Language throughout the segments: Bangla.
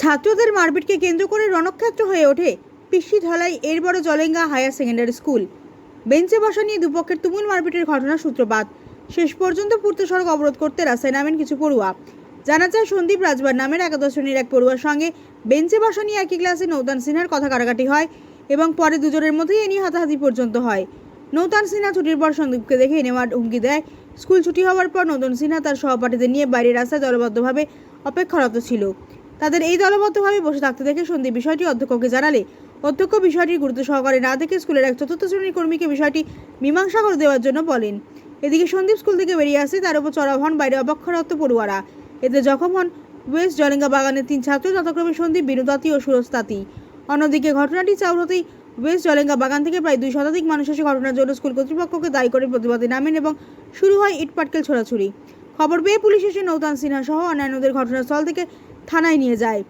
ছাত্রদের মারপিটকে কেন্দ্র করে রণক্ষেত্র হয়ে ওঠে পিসি ধলাই এর বড় জলেঙ্গা হায়ার সেকেন্ডারি স্কুল। বেঞ্চে বসা নিয়ে দুপক্ষের তুমুল মারপিটের ঘটনা সূত্রপাত। শেষ পর্যন্ত পূর্ত সড়ক অবরোধ করতে রাস্তায় নামেন কিছু পড়ুয়া। জানা যায়, সন্দীপ রাজবার নামের একাদশ শ্রেণির এক পড়ুয়ার সঙ্গে বেঞ্চে বসা নিয়ে একই ক্লাসে নৌতান সিনহার কথা কাটাকাটি হয় এবং পরে দুজনের মধ্যেই এ নিয়ে হাতাহাতি পর্যন্ত হয়। নৌতান সিনহা ছুটির পর সন্দীপকে দেখে নেওয়ার হুমকি দেয়। স্কুল ছুটি হওয়ার পর নৌতন সিনহা তার সহপাঠীদের নিয়ে বাইরের রাস্তায় দলবদ্ধভাবে অপেক্ষারত ছিল। তাদের এই দলবদ্ধভাবে বসে থাকতে দেখে সন্দীপ বিষয়টি অধ্যক্ষকে জানালে। অধ্যক্ষ বিষয়টি গুরুত্ব সহকারে না দেখে স্কুলের এক চতুর্থ শ্রেণির কর্মীকে বিষয়টি মীমাংসা করে দেওয়ার জন্য বলেন। এদিকে সন্দীপ স্কুল থেকে বেরিয়ে আসে, তার উপর চড়াও হন বাইরে অপেক্ষারত পড়ুয়ারা। এতে জখম হন ওয়েস্ট জলেঙ্গা বাগানের তিন ছাত্র, যথাক্রমে সন্দীপ বিনুতাতি ও সুরজ তাঁতি অন্যদিকে ঘটনাটি চাউর হতেই ওয়েস্ট জলেঙ্গা বাগান থেকে প্রায় দুই শতাধিক মানুষ এসে ঘটনার জন্য স্কুল কর্তৃপক্ষকে দায়ী করে প্রতিবাদে নামেন এবং শুরু হয় ইটপাটকেল ছোড়াছুড়ি। খবর পেয়ে পুলিশ এসে নৌতান সিনহা সহ অন্যান্যদের ঘটনাস্থল থেকে থানায় নিয়ে যায়।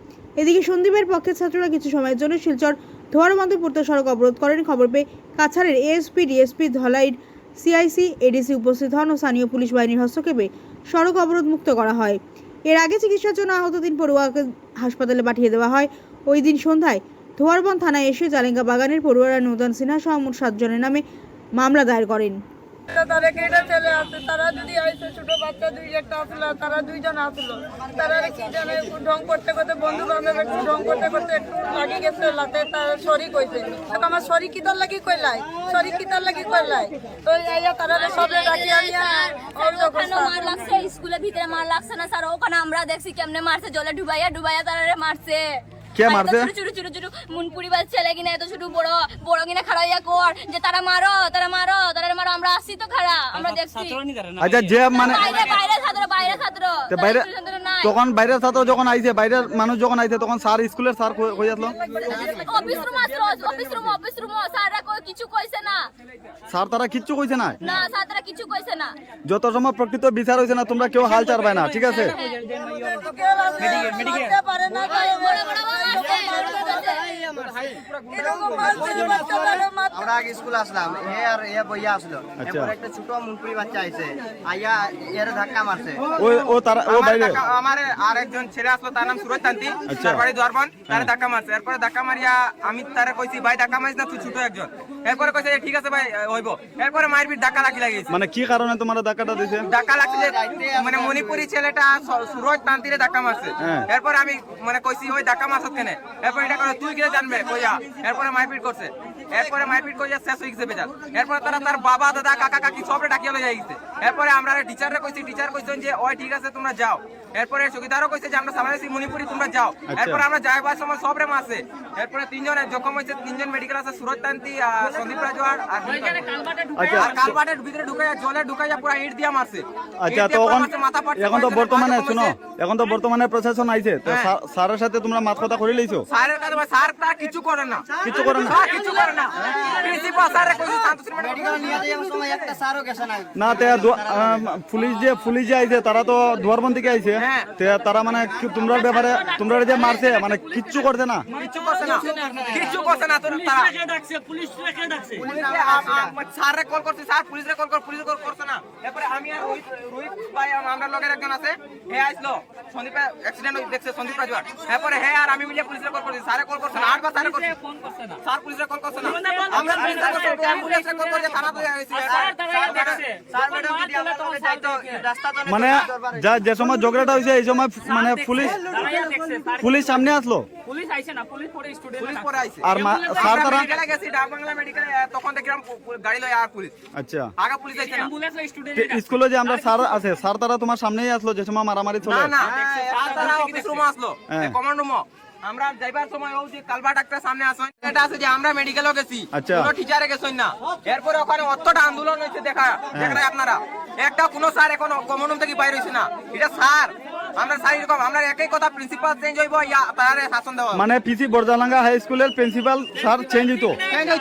এদিকে সন্দীপের পক্ষের ছাত্ররা কিছু সময়ের জন্য শিলচর ধোয়ার মধ্যে সড়ক অবরোধ করেন। খবর পেয়ে কাছাড়ের এএসপি, ডিএসপি, ধলাইর, সিআইসি, এডিসি উপস্থিত হন ও স্থানীয় পুলিশ বাহিনীর হস্তক্ষেপে সড়ক অবরোধ মুক্ত করা হয়। এর আগে চিকিৎসার জন্য আহত তিন পড়ুয়াকে হাসপাতালে পাঠিয়ে দেওয়া হয়। ওই দিন সন্ধ্যায় ধোয়ারবন থানায় এসে জালেঙ্গা বাগানের পড়ুয়ারা নৌদান সিনহা সহ মোট সাতজনের নামে মামলা দায়ের করেন। তারা কেটে চলে তারা দুই একটা আসলো তারা দুইজন আসলো। তারা কি জানে একটু ঢং করতে করতে বন্ধু বান্ধব একটু ঢং করতে করতে একটু লাগি গেছে লাতে তার শরীর কইছে। তো আমার শরীর কিতার লাগি কইলাই? শরীর কিতার লাগি কইলাই? তো আইয়া তারা সবে রাখি আনিয়া ওখানে মার লাগছে স্কুলের ভিতরে মার লাগছে না স্যার ওখানে আমরা দেখছি কেমনে মারছে জলে ডুবাইয়া ডুবাইয়া তারা মারছে। কে মারছে? ছোট ছোট ছোট ছোট মুনপুরি বাজ ছেলে কিনা এত ছোট বড় বড় কিনা খাড়াইয়া কর যে তারা মারো তারা মারো তারা মারো আমরা আসি তো খাড়া আমরা দেখছি। আচ্ছা যে মানে বাইরে বাইরে ছাত্র বাইরে ছাত্র। তে বাইরে তখন বাইরের ছাত্র যখন আইছে বাইরের মানুষ যখন আইছে তখন স্যার স্কুলের স্যার কই আসলো? অফিস রুম আসলো অফিস রুম অফিস রুম স্যাররা কই কিছু কইছে না। স্যার তারা কিচ্ছু কইছে না? না স্যাররা কিছু কইছে না। যত সময় প্রকৃত বিচার হয়েছে না তোমরা কেউ হাল চারবে না ঠিক আছে? তারা আমরা আগে স্কুল আসলাম এ আর এ বইয়া আসলো। একটা ছোট মুনপুরি বাচ্চা আইছে আইয়া এর ধাক্কা মারছে। ও ও তারা ও বাইরে। ধাক্কা- আমার আর একজন ছেলে আসলো তার নাম সুরজ তান্তি আচ্ছা। তার বাড়ি দোয়ারবন তার ধাক্কা মারছে। এরপরে ধাক্কা মারিয়া আমি তারে কইছি ভাই ধাক্কা মারিস না তুই ছোট একজন। এরপরে কইছে ঠিক আছে ভাই হইব। এরপরে মারপিট ধাক্কা লাগি লাগিয়েছে মানে কি কারণে তোমার ধাক্কাটা দিছে? ধাক্কা লাগছে মানে মণিপুরি ছেলেটা সুরজ তান্তিরে ধাক্কা মারছে। হ্যাঁ। এরপরে আমি মানে কইছি ওই ধাক্কা মারছত কেন? এরপর এটা করে তুই কিনে জানবে? কইয়া এরপরে মারপিট করছে। এরপরে মারপিট কইয়া শেষ হয়ে গেছে বেজার এরপরে তারা তার বাবা দাদা কাকা কাকি সবরে ডাকিয়া লয়ে গেছে। এরপরে আমরা টিচাররে কইছি টিচার কইছেন যে ওই ঠিক আছে তোমরা যাও। এরপরে সুবিধারও কইছে যে আমরা সামনে মণিপুরি তোমরা যাও। এরপর এরপরে আমরা যাইবার সময় সব সবরে মাসে এরপরে তিনজন জখম হয়েছে তিনজন মেডিকেল আছে সুরজ তান্তি সন্দীপ রাজওয়ার আর আচ্ছা আর কালবাটের ভিতরে ঢুকাইয়া জলে ঢুকাইয়া পুরো ইট দিয়া মারছে। আচ্ছা ফাটছে, এখন তো বর্তমানে শুনো এখন তো বর্তমানে প্রশাসন আইছে তো হ্যাঁ। স্যারের সাথে তোমরা মাত কথা করে লইছো? স্যারের কাছে স্যার তা কিছু করে না। কিছু করে না? কিছু করে না। প্রিন্সিপাল স্যারে কইছে শান্তশ্রী মেডিকেল নিয়ে যাওয়ার সময় একটা সারও গেছে না। না তে পুলিশ যে পুলিশ যে আইছে তারা তো দুয়ারবন থেকে আইছে। হ্যাঁ। তে তারা মানে তোমরার ব্যাপারে তোমরা যে মারছে মানে কিচ্ছু করছে না? কিছু করছে না। কিছু করছে না তোর তারা। পুলিশে আম- আম- স্যাররে কল করছে স্যার পুলিশরে কল কর পুলিশ কল করছে না। এরপরে আমি আর রোহিত রোহিত ভাই আমরা লগের একজন আছে হে আইসলো সন্দীপ অ্যাক্সিডেন্ট দেখছে সন্দীপ রাজওয়ার এরপরে হে আর আমি মিলিয়ে পুলিশরে কল করছি স্যারে কল করছে না আটবার স্যারে করছে স্যার পুলিশরে কল করছে না। আমরা পুলিশরে কল করছি অ্যাম্বুলেন্সে কল করছে থানা তো হয়েছে স্যার ম্যাডাম মানে যা যে সময় ঝগড়াটা হয়েছে এই সময় মানে পুলিশ পুলিশ সামনে আসলো? পুলিশ পরে আইছে। আর স্যার আমরা তারা মেডিকেলে গেছি ডাক বাংলা মেডিকেলে তখন দেখলাম পু- পু- গাড়ি লয় আর পুলিশ। আচ্ছা। আগা পুলিশ আইছে না। তে স্কুলে যে আমরা স্যার আছে স্যার তারা তোমার সামনেই আসলো যে সময় মারামারি চলে। না আর তারা অফিস রুমে আসলো। কমান্ড রুমে আমরা যাইবার সময় ও যে কালবা ডাক্তার সামনে আসেন এটা আছে যে আমরা মেডিকেলও গেছি। কোনো টিচারে গেছেন না। এরপরে ওখানে অতটা আন্দোলন হয়েছে দেখা হ্যাঁ। দেখা আপনারা। একটা কোনো স্যার এখন কমন থেকে বাইরে হয়েছে না। এটা স্যার। আমরা স্যার এরকম আমরা একই কথা প্রিন্সিপাল চেঞ্জ হইব ইয়া তারে শাসন দেওয়া মানে পিসি বরজালাঙ্গা হাই স্কুলের প্রিন্সিপাল স্যার চেঞ্জ হইতো।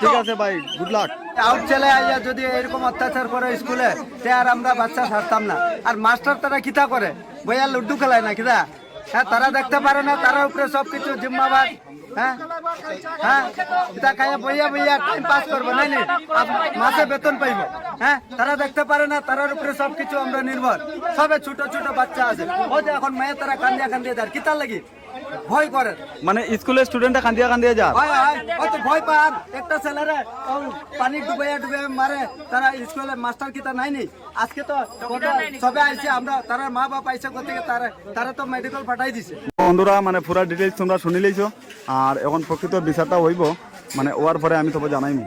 ঠিক আছে ভাই গুড লাক আউট ছেলে আইয়া যদি এরকম অত্যাচার করে স্কুলে তে আর আমরা বাচ্চা ছাড়তাম না। আর মাস্টার তারা কিতা করে? বইয়া লুড্ডু খেলায় না কিতা হ্যাঁ তারা দেখতে পারে না তার উপরে সবকিছু জিম্মাবাদ। হ্যাঁ? হ্যাঁ? এটা খাইয়া বইয়া বইয়া টাইম পাস করব নাই নি আপ- মাসে বেতন পাইব। হ্যাঁ? তারা দেখতে পারে না, তারার উপরে সবকিছু আমরা নির্ভর। সবে ছোট ছোট বাচ্চা আছে। ও যে এখন মেয়ে তারা কান্দিয়া কান্দিয়া দেয় কিতার লাগি? ভয় করে। মানে স্কুলের স্টুডেন্টটা কান্দিয়া কান্দিয়া যা হয় হয় হয়তো ভয় পান। একটা ছেলেরে পানি ডুবাইয়া ডুবে মারে তারা স্কুলে মাস্টার কিতা নাই নি আজকে তো কত সবে আইছে আমরা তারা মা বাপ আইছে কোথেকে তারা তারা তো মেডিকেল পাঠাই দিছে। বন্ধুরা মানে পুরা ডিটেলস তোমরা শুনি লইছো। আর এখন প্রকৃত বিচারটা হইব মানে ওয়ার পরে আমি তবে জানাইমু।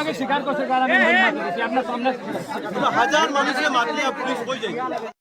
লগে স্বীকার করছে মারছি আপনার সামনে হাজার মানুষের মারলে পুলিশ বই যায়